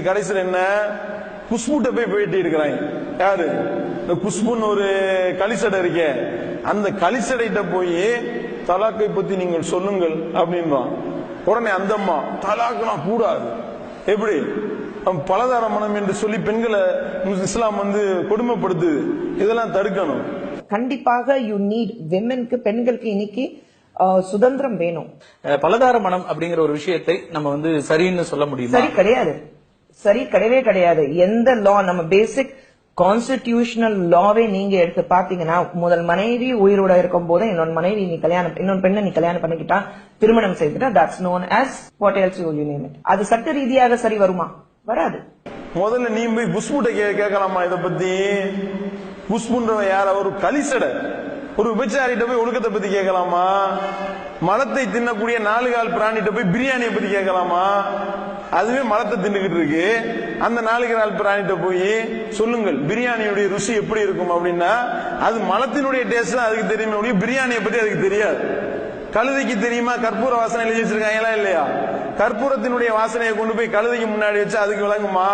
கடைசியில் என்ன? குஷ்புட்ட போய் பேட்டி எடுக்கிறாங்க யாரு? இந்த குஷ்புன்னு ஒரு களிசடை இருக்கே. அந்த களிசடைகிட்ட போய் தலாக்கை பத்தி நீங்கள் சொல்லுங்கள் அப்படின்றான் உடனே அந்த அம்மா தலாக்கெல்லாம் கூடாது. எப்படி? பலதார மனம் என்று சொல்லி பெண்களை இஸ்லாம் வந்து கொடுமைப்படுத்துது. இதெல்லாம் தடுக்கணும். கண்டிப்பாக யூ நீட் விமென்க்கு பெண்களுக்கு இன்னைக்கு சுதந்திரம் வேணும். பலதார மனம் அப்படிங்கிற ஒரு விஷயத்தை நம்ம வந்து சரின்னு சொல்ல முடியுமா? சரி கிடையாது. சரி கிடையவே கிடையாது. எந்த லா நம்ம பேசிக் கான்ஸ்டிடியூஷனல் லாவே நீங்க எடுத்து பாத்தீங்கன்னா முதல் மனைவி உயிரோட இருக்கும் போது இன்னொரு மனைவி நீ கல்யாணம் இன்னொரு பெண்ணை நீ கல்யாணம் பண்ணிக்கிட்டா திருமணம் செய்துட்டா that's known as what else you name it அது சட்ட ரீதியாக சரி வருமா? வராது. முதல்ல நீ போய் புஷ்புட்ட கே- கேட்கலாமா இத பத்தி? புஷ்புன்றவன் யார்? அவர் கலிசடை. ஒரு விபச்சாரிட்ட போய் ஒழுக்கத்தை பத்தி கேட்கலாமா? மலத்தை தின்னக்கூடிய நாலு கால் பிராணிட்ட போய் பிரியாணியை பத்தி கேட்கலாமா? அதுவே மலத்தை தின்னுகிட்டு இருக்கு. அந்த நாளைக்கு நாள் பிராணிட்ட போய் சொல்லுங்கள் பிரியாணியுடைய ருசி எப்படி இருக்கும் அப்படின்னா அது மலத்தினுடைய டேஸ்ட் தான் அதுக்கு தெரியுமே அப்படியே பிரியாணியை பத்தி அதுக்கு தெரியாது. கழுதைக்கு தெரியுமா? கற்பூர வாசனை எழுதி வச்சிருக்காங்களா இல்லையா? கற்பூரத்தினுடைய வாசனையை கொண்டு போய் கழுதைக்கு முன்னாடி வச்சு அதுக்கு விளங்குமா?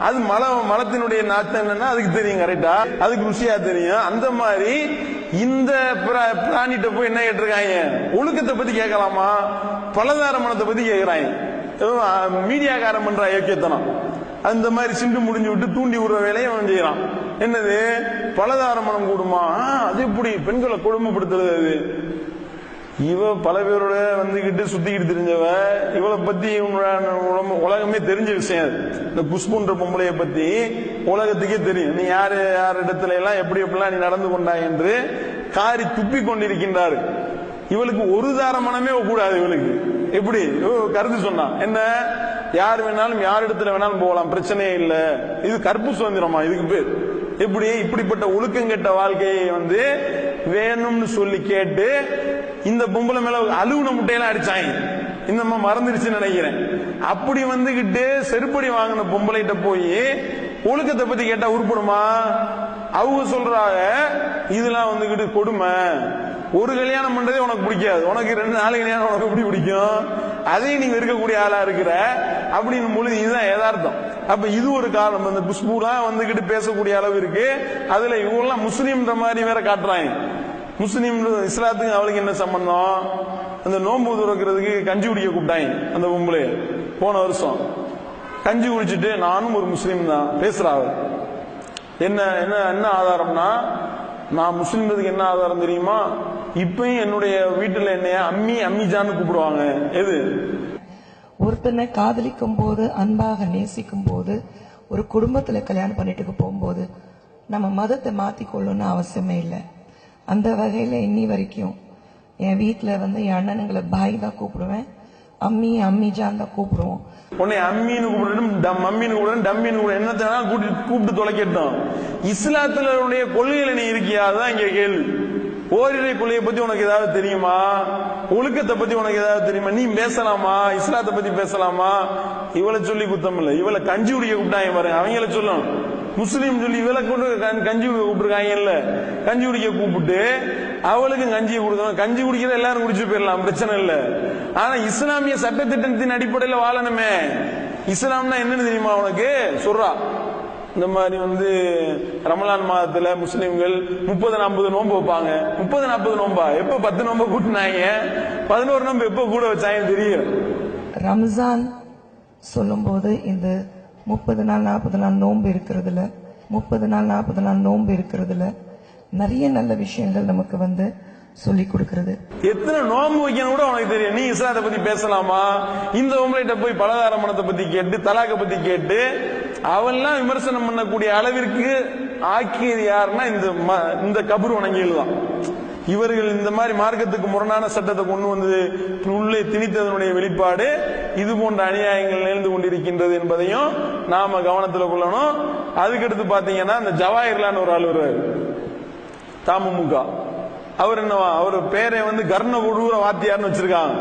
அது மல மலத்தினுடைய நாத்தம் என்னன்னா அதுக்கு தெரியும் கரெக்டா அதுக்கு ருசியா தெரியும். அந்த மாதிரி இந்த பிரா- பிராணிட்ட போய் என்ன கேட்டிருக்காங்க? ஒழுக்கத்தை பத்தி கேட்கலாமா? பலதார மனத்தை பத்தி கேட்கிறாங்க. மீடியாக்காரன் பண்ற ஐக்கியத்தனம் அந்த மாதிரி சிண்டு முடிஞ்சு விட்டு தூண்டி விடுற வேலையை அவன் செய்யறான். என்னது? பலதார மனம் கூடுமா? அது எப்படி? பெண்களை கொடுமைப்படுத்துறது அது. இவ பல பேரோட வந்துகிட்டு சுத்திக்கிட்டு தெரிஞ்சவ இவளை பத்தி உலகமே தெரிஞ்ச விஷயம் அது. இந்த குஷ்புன்ற பொம்பளைய பத்தி உலகத்துக்கே தெரியும். நீ யாரு யார் இடத்துல எல்லாம் எப்படி எப்படிலாம் நீ நடந்து கொண்டாய் என்று காரி துப்பி கொண்டிருக்கின்றாரு. இவளுக்கு ஒரு தார மனமே கூடாது இவளுக்கு. எப்படி? கருத்து சொன்னான் என்ன? யார் வேணாலும் யார் இடத்துல வேணாலும் போகலாம். பிரச்சனையே இல்ல. இது கற்பு சுதந்திரமா? இதுக்கு பேர். எப்படி? இப்படிப்பட்ட ஒழுக்கம் கெட்ட வாழ்க்கையை வந்து வேணும்னு சொல்லி கேட்டு இந்த பொம்பளை மேல அலுவன முட்டையெல்லாம் அடிச்சாங்க. இந்த அம்மா மறந்துருச்சுன்னு நினைக்கிறேன். அப்படி வந்துகிட்டு செருப்படி வாங்கின பொம்பளைகிட்ட போய் ஒழுக்கத்தை பத்தி கேட்டா உருப்படுமா? அவங்க சொல்றாங்க இதெல்லாம் வந்துகிட்டு கொடுமை. ஒரு கல்யாணம் பண்றதே உனக்கு பிடிக்காது. உனக்கு ரெண்டு நாலு கல்யாணம் உனக்கு எப்படி பிடிக்கும்? அதையும் நீங்க இருக்கக்கூடிய ஆளா இருக்கிற அப்படின்னு பொழுது இதுதான் யதார்த்தம். அப்ப இது ஒரு காலம். இந்த குஷ்புலாம் வந்துகிட்டு பேசக்கூடிய அளவு இருக்கு. அதுல இவங்கெல்லாம் முஸ்லீம்ன்ற மாதிரி வேற காட்டுறாங்க. முஸ்லீம் இஸ்லாத்துக்கு அவளுக்கு என்ன சம்பந்தம்? அந்த நோன்பு துறக்கிறதுக்கு கஞ்சி குடிக்க கூப்பிட்டாங்க அந்த பொம்பளை போன வருஷம். கஞ்சி குடிச்சிட்டு நானும் ஒரு முஸ்லீம் தான். பேசுறா என்ன என்ன என்ன ஆதாரம்னா நான் முஸ்லீம்ன்றதுக்கு என்ன ஆதாரம் தெரியுமா? இப்பயும் என்னுடைய வீட்டுல என்னைய அம்மி அம்மிஜான்னு கூப்பிடுவாங்க. எது? ஒருத்தனை காதலிக்கும் போது அன்பாக நேசிக்கும் போது ஒரு குடும்பத்துல கல்யாணம் பண்ணிட்டு போகும்போது நம்ம மதத்தை மாத்திக்கொள்ளணும்னு அவசியமே இல்லை. அந்த வகையில இன்னி வரைக்கும் என் வீட்ல வந்து என் அண்ணனுங்களை பாய் தான் கூப்பிடுவேன். அம்மி அம்மிஜான் தான் கூப்பிடுவோம். உன்னை அம்மின்னு கூப்பிடணும் டம் அம்மின்னு கூப்பிடணும் டம்மின்னு கூட என்னத்தை வேணா கூட்டிட்டு கூப்பிட்டு தொலைக்கட்டும். இஸ்லாத்துல உடைய கொள்கையில நீ இருக்கியா? அதுதான் இங்க கேள்வி. ஓரிரை கொள்கையை பத்தி உனக்கு ஏதாவது தெரியுமா? ஒழுக்கத்தை பத்தி உனக்கு ஏதாவது தெரியுமா? நீ பேசலாமா? இஸ்லாத்தை பத்தி பேசலாமா? இவளை சொல்லி குத்தம் இல்ல. இவளை கஞ்சி குடிக்க கூப்பிட்டாங்க பாருங்க. அவங்கள சொல்லணும் முஸ்லீம் சொல்லி இவளை கொண்டு கஞ்சி- கஞ்சி குடிக்க கஞ்சி குடிக்க கூப்பிட்டு அவளுக்கு கஞ்சி கொடுக்கணும். கஞ்சி குடிக்கிற எல்லாரும் குடிச்சு போயிடலாம். பிரச்சனை இல்ல. ஆனா இஸ்லாமிய சட்டத்திட்டத்தின் அடிப்படையில் வாழணுமே. இஸ்லாம்னா என்னன்னு தெரியுமா உனக்கு? சொல்றா. இந்த மாதிரி வந்து ரமலான் மாதத்துல முஸ்லிம்கள் முப்பது நாற்பது நோன்பு வைப்பாங்க. முப்பது நாற்பது நோன்பா? எப்ப பத்து நோன்பு கூட்டினாங்க? பதினோரு நோன்பு எப்ப கூட வச்சாங்கன்னு தெரியும். ரம்ஜான் சொல்லும்போது இந்த முப்பது நாள் நாற்பது நாள் நோன்பு இருக்கிறதுல முப்பது நாள் நாற்பது நாள் நோன்பு இருக்கிறதுல நிறைய நல்ல விஷயங்கள் நமக்கு வந்து சொல்லி கொடுக்கிறது. எத்தனை நோன்பு வைக்கணும் கூட உனக்கு தெரியும். நீ இஸ்லாத்தை பத்தி பேசலாமா? இந்த உங்கள்கிட்ட போய் பலதார மனத்தை பத்தி கேட்டு தலாக்க பத்தி கேட்டு அவெல்லாம் விமர்சனம் பண்ணக்கூடிய அளவிற்கு ஆக்கியது யாருன்னா இந்த ம- இந்த கபர் வணங்கிகள் தான். இவர்கள் இந்த மாதிரி மார்க்கத்துக்கு முரணான சட்டத்தை கொண்டு வந்து உள்ளே திணித்ததனுடைய வெளிப்பாடு இது போன்ற அநியாயங்கள் நிகழ்ந்து கொண்டிருக்கின்றது என்பதையும் நாம கவனத்துல கொள்ளணும். அதுக்கடுத்து பாத்தீங்கன்னா இந்த ஜவாஹர்லான்னு ஒரு ஆள் வருவாரு. தமுமுக அவர் என்னவா? அவர் பேரை வந்து கர்ண கொடூர வாத்தியார்னு வச்சிருக்காங்க.